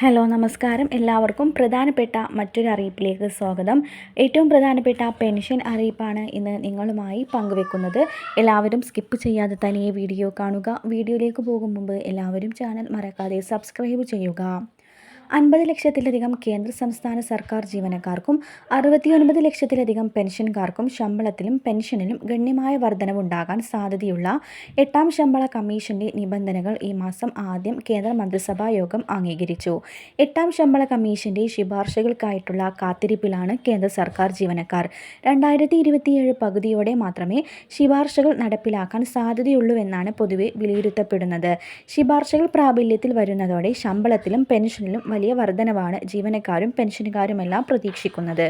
Hello നമസ്കാരം. എല്ലാവർക്കും പ്രധാനപ്പെട്ട മറ്റൊരു അറിയിപ്പിലേക്ക് സ്വാഗതം. ഏറ്റവും പ്രധാനപ്പെട്ട പെൻഷൻ അറിയിപ്പാണ് ഇന്ന് നിങ്ങളുമായി പങ്കുവെക്കുന്നത്. എല്ലാവരും സ്കിപ്പ് ചെയ്യാതെ തന്നെ വീഡിയോ കാണുക. വീഡിയോയിലേക്ക് പോകും മുമ്പ് എല്ലാവരും ചാനൽ മറക്കാതെ സബ്സ്ക്രൈബ് ചെയ്യുക. അൻപത് ലക്ഷത്തിലധികം കേന്ദ്ര സംസ്ഥാന സർക്കാർ ജീവനക്കാർക്കും അറുപത്തിയൊൻപത് ലക്ഷത്തിലധികം പെൻഷൻകാർക്കും ശമ്പളത്തിലും പെൻഷനിലും ഗണ്യമായ വർധനവുണ്ടാകാൻ സാധ്യതയുള്ള എട്ടാം ശമ്പള കമ്മീഷന്റെ നിബന്ധനകൾ ഈ മാസം ആദ്യം കേന്ദ്ര മന്ത്രിസഭാ യോഗം അംഗീകരിച്ചു. എട്ടാം ശമ്പള കമ്മീഷന്റെ ശുപാർശകൾക്കായിട്ടുള്ള കാത്തിരിപ്പിലാണ് കേന്ദ്ര സർക്കാർ ജീവനക്കാർ. രണ്ടായിരത്തി ഇരുപത്തിയേഴ് പകുതിയോടെ മാത്രമേ ശുപാർശകൾ നടപ്പിലാക്കാൻ സാധ്യതയുള്ളൂവെന്നാണ് പൊതുവെ വിലയിരുത്തപ്പെടുന്നത്. ശുപാർശകൾ പ്രാബല്യത്തിൽ വരുന്നതോടെ ശമ്പളത്തിലും പെൻഷനിലും വലിയ വർധനവാണ് ജീവനക്കാരും പെൻഷനുകാരുമെല്ലാം പ്രതീക്ഷിക്കുന്നത്.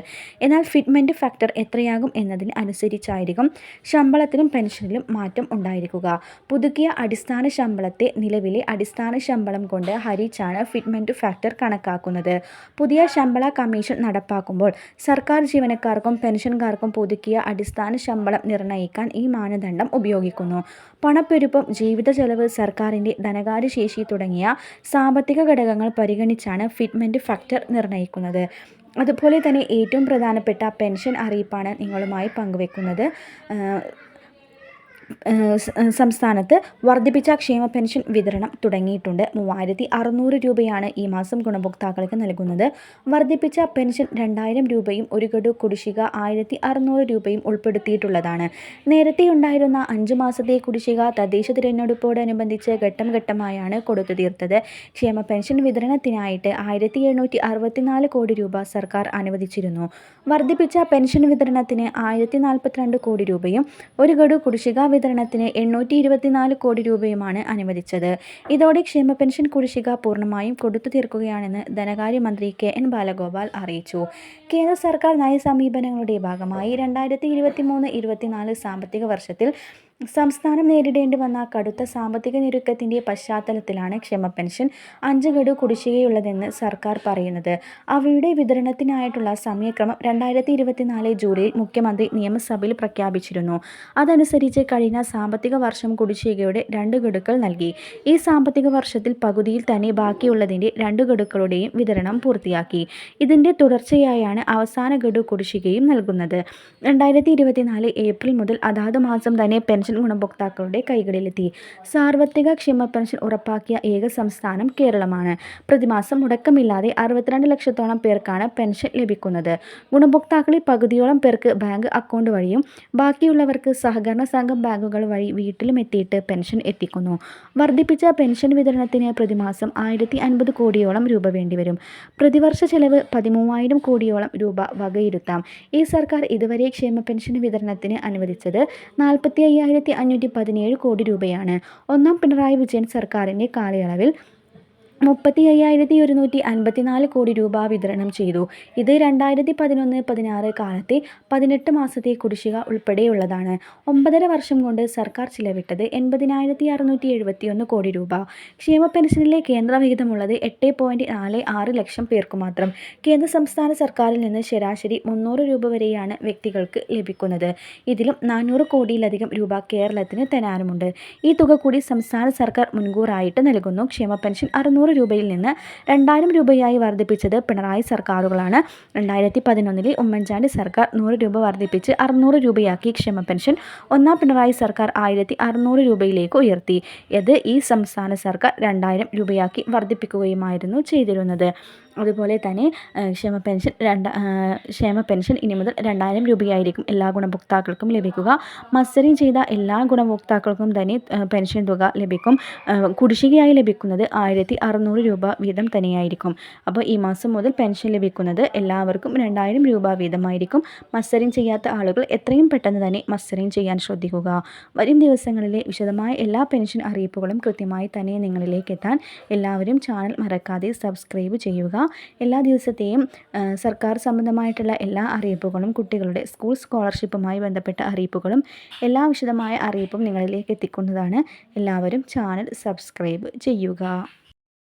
എന്നാൽ ഫിറ്റ്മെന്റ് ഫാക്ടർ എത്രയാകും എന്നതിന് അനുസരിച്ചായിരിക്കും ശമ്പളത്തിലും പെൻഷനിലും മാറ്റം ഉണ്ടായിരിക്കുക. പുതുക്കിയ അടിസ്ഥാന ശമ്പളത്തെ നിലവിലെ അടിസ്ഥാന ശമ്പളം കൊണ്ട് ഹരിച്ചാണ് ഫിറ്റ്മെന്റ് ഫാക്ടർ കണക്കാക്കുന്നത്. പുതിയ ശമ്പള കമ്മീഷൻ നടപ്പാക്കുമ്പോൾ സർക്കാർ ജീവനക്കാർക്കും പെൻഷൻകാർക്കും പുതുക്കിയ അടിസ്ഥാന ശമ്പളം നിർണയിക്കാൻ ഈ മാനദണ്ഡം ഉപയോഗിക്കുന്നു. പണപ്പെരുപ്പം ജീവിത ചെലവ് സർക്കാരിന്റെ ധനകാര്യശേഷി തുടങ്ങിയ സാമ്പത്തിക ഘടകങ്ങൾ പരിഗണിച്ചാണ് ഫിറ്റ്മെന്റ് ഫാക്ടർ നിർണയിക്കുന്നത് അതുപോലെ തന്നെ ഏറ്റവും പ്രധാനപ്പെട്ട പെൻഷൻ അറിയിപ്പാണ് നിങ്ങളുമായി പങ്കുവെക്കുന്നത്. സംസ്ഥാനത്ത് വർദ്ധിപ്പിച്ച ക്ഷേമ പെൻഷൻ വിതരണം തുടങ്ങിയിട്ടുണ്ട്. മൂവായിരത്തി അറുന്നൂറ് രൂപയാണ് ഈ മാസം ഗുണഭോക്താക്കൾക്ക് നൽകുന്നത്. വർദ്ധിപ്പിച്ച പെൻഷൻ രണ്ടായിരം രൂപയും ഒരു ഗഡു കുടിശ്ശിക ആയിരത്തി അറുന്നൂറ് രൂപയും ഉൾപ്പെടുത്തിയിട്ടുള്ളതാണ്. നേരത്തെ ഉണ്ടായിരുന്ന അഞ്ച് മാസത്തെ കുടിശ്ശിക തദ്ദേശ തിരഞ്ഞെടുപ്പോടനുബന്ധിച്ച് ഘട്ടം ഘട്ടമായാണ് കൊടുത്തു തീർത്തത്. ക്ഷേമ പെൻഷൻ വിതരണത്തിനായിട്ട് ആയിരത്തി എണ്ണൂറ്റി അറുപത്തിനാല് കോടി രൂപ സർക്കാർ അനുവദിച്ചിരുന്നു. വർദ്ധിപ്പിച്ച പെൻഷൻ വിതരണത്തിന് ആയിരത്തി നാൽപ്പത്തിരണ്ട് കോടി രൂപയും ഒരു ഗഡു കുടിശ്ശിക വിതരണത്തിന് എണ്ണൂറ്റി ഇരുപത്തിനാല് കോടി രൂപയുമാണ് അനുവദിച്ചത്. ഇതോടെ ക്ഷേമ പെൻഷൻ കുടിശ്ശിക പൂർണമായും കൊടുത്തു തീർക്കുകയാണെന്ന് ധനകാര്യമന്ത്രി കെ എൻ ബാലഗോപാൽ അറിയിച്ചു. കേന്ദ്ര സർക്കാർ നയസമീപനങ്ങളുടെ ഭാഗമായി രണ്ടായിരത്തി ഇരുപത്തി മൂന്ന് ഇരുപത്തിനാല് സാമ്പത്തിക വർഷത്തിൽ സംസ്ഥാനം നേരിടേണ്ടി വന്ന കടുത്ത സാമ്പത്തിക ഞെരുക്കത്തിന്റെ പശ്ചാത്തലത്തിലാണ് ക്ഷമ പെൻഷൻ അഞ്ച് ഗഡു കുടിശ്ശികയുള്ളതെന്ന് സർക്കാർ പറയുന്നത്. അവയുടെ വിതരണത്തിനായിട്ടുള്ള സമയക്രമം രണ്ടായിരത്തി ഇരുപത്തിനാല് ജൂലൈയിൽ മുഖ്യമന്ത്രി നിയമസഭയിൽ പ്രഖ്യാപിച്ചിരുന്നു. അതനുസരിച്ച് കഴിഞ്ഞ സാമ്പത്തിക വർഷം കുടിശ്ശികയുടെ രണ്ട് ഗഡുക്കൾ നൽകി. ഈ സാമ്പത്തിക വർഷത്തിൽ പകുതിയിൽ തന്നെ ബാക്കിയുള്ളതിന്റെ രണ്ട് ഗഡുക്കളുടെയും വിതരണം പൂർത്തിയാക്കി. ഇതിന്റെ തുടർച്ചയായാണ് അവസാന ഗഡു കുടിശ്ശികയും നൽകുന്നത്. രണ്ടായിരത്തി ഏപ്രിൽ മുതൽ അതാത് മാസം തന്നെ പെൻഷൻ പെൻഷൻ ഗുണഭോക്താക്കളുടെ കൈകളിലെത്തി. സാർവത്രിക ക്ഷേമ പെൻഷൻ ഉറപ്പാക്കിയ ഏക സംസ്ഥാനം കേരളമാണ്. പ്രതിമാസം മുടക്കമില്ലാതെ അറുപത്തിരണ്ട് ലക്ഷത്തോളം പേർക്കാണ് പെൻഷൻ ലഭിക്കുന്നത്. ഗുണഭോക്താക്കളിൽ പകുതിയോളം പേർക്ക് ബാങ്ക് അക്കൗണ്ട് വഴിയും ബാക്കിയുള്ളവർക്ക് സഹകരണ സംഘം ബാങ്കുകൾ വഴി വീട്ടിലും എത്തിയിട്ട് പെൻഷൻ എത്തിക്കുന്നു. വർദ്ധിപ്പിച്ച പെൻഷൻ വിതരണത്തിന് പ്രതിമാസം ആയിരത്തി അൻപത് കോടിയോളം രൂപ വേണ്ടിവരും. പ്രതിവർഷ ചെലവ് പതിമൂവായിരം കോടിയോളം രൂപ വകയിരുത്താം. ഈ സർക്കാർ ഇതുവരെ ക്ഷേമ പെൻഷൻ വിതരണത്തിന് അനുവദിച്ചത് നാൽപ്പത്തി അയ്യായിരം ആയിരത്തി അഞ്ഞൂറ്റി പതിനേഴ് കോടി രൂപയാണ്. ഒന്നാം പിണറായി വിജയൻ സർക്കാരിന്റെ കാലയളവിൽ മുപ്പത്തി അയ്യായിരത്തി ഒരുന്നൂറ്റി അൻപത്തിനാല് കോടി രൂപ വിതരണം ചെയ്തു. ഇത് രണ്ടായിരത്തി പതിനൊന്ന് പതിനാറ് കാലത്തെ പതിനെട്ട് മാസത്തെ കുടിശ്ശിക ഉൾപ്പെടെയുള്ളതാണ്. ഒമ്പതര വർഷം കൊണ്ട് സർക്കാർ ചിലവിട്ടത് എൺപതിനായിരത്തി അറുന്നൂറ്റി എഴുപത്തിയൊന്ന് കോടി രൂപ. ക്ഷേമ പെൻഷനിലെ കേന്ദ്രവിഹിതമുള്ളത് എട്ട് പോയിന്റ് നാല് ആറ് ലക്ഷം പേർക്ക് മാത്രം. കേന്ദ്ര സംസ്ഥാന സർക്കാരിൽ നിന്ന് ശരാശരി മുന്നൂറ് രൂപ വരെയാണ് വ്യക്തികൾക്ക് ലഭിക്കുന്നത്. ഇതിലും നാനൂറ് കോടിയിലധികം രൂപ കേരളത്തിന് തരാനുമുണ്ട്. ഈ തുക കൂടി സംസ്ഥാന സർക്കാർ മുൻകൂറായിട്ട് നൽകുന്നു. ക്ഷേമ പെൻഷൻ അറുന്നൂറ് അഞ്ഞൂറ് രൂപയിൽ നിന്ന് രണ്ടായിരം രൂപയായി വർദ്ധിപ്പിച്ചത് പിണറായി സർക്കാരുകളാണ്. രണ്ടായിരത്തി പതിനൊന്നിലെ ഉമ്മൻചാണ്ടി സർക്കാർ നൂറ് രൂപ വർദ്ധിപ്പിച്ച് അറുന്നൂറ് രൂപയാക്കി ക്ഷമ പെൻഷൻ ഒന്നാം പിണറായി സർക്കാർ ആയിരത്തി അറുന്നൂറ് രൂപയിലേക്ക് ഉയർത്തി. ഇത് ഈ സംസ്ഥാന സർക്കാർ രണ്ടായിരം രൂപയാക്കി വർദ്ധിപ്പിക്കുകയുമായിരുന്നു ചെയ്തിരുന്നത്. അതുപോലെ തന്നെ ക്ഷേമ പെൻഷൻ രണ്ട് ക്ഷേമ പെൻഷൻ ഇനി മുതൽ രണ്ടായിരം രൂപയായിരിക്കും എല്ലാ ഗുണഭോക്താക്കൾക്കും ലഭിക്കുക. മത്സരം ചെയ്ത എല്ലാ ഗുണഭോക്താക്കൾക്കും തന്നെ പെൻഷൻ തുക ലഭിക്കും. കുടിശ്ശികയായി ലഭിക്കുന്നത് ആയിരത്തി അറുന്നൂറ് രൂപ വീതം തന്നെയായിരിക്കും. അപ്പോൾ ഈ മാസം മുതൽ പെൻഷൻ ലഭിക്കുന്നത് എല്ലാവർക്കും രണ്ടായിരം രൂപ വീതമായിരിക്കും. മത്സരം ചെയ്യാത്ത ആളുകൾ എത്രയും പെട്ടെന്ന് തന്നെ മത്സരം ചെയ്യാൻ ശ്രദ്ധിക്കുക. വരും ദിവസങ്ങളിലെ വിശദമായ എല്ലാ പെൻഷൻ അറിയിപ്പുകളും കൃത്യമായി തന്നെ നിങ്ങളിലേക്ക് എത്താൻ എല്ലാവരും ചാനൽ മറക്കാതെ സബ്സ്ക്രൈബ് ചെയ്യുക. എല്ലാ ദിവസത്തെയും സർക്കാർ സംബന്ധമായിട്ടുള്ള എല്ലാ അറിയിപ്പുകളും കുട്ടികളുടെ സ്കൂൾ സ്കോളർഷിപ്പുമായി ബന്ധപ്പെട്ട അറിയിപ്പുകളും എല്ലാ വിശദമായ അറിയിപ്പും നിങ്ങളിലേക്ക് എത്തിക്കുന്നതാണ്. എല്ലാവരും ചാനൽ സബ്സ്ക്രൈബ് ചെയ്യുക.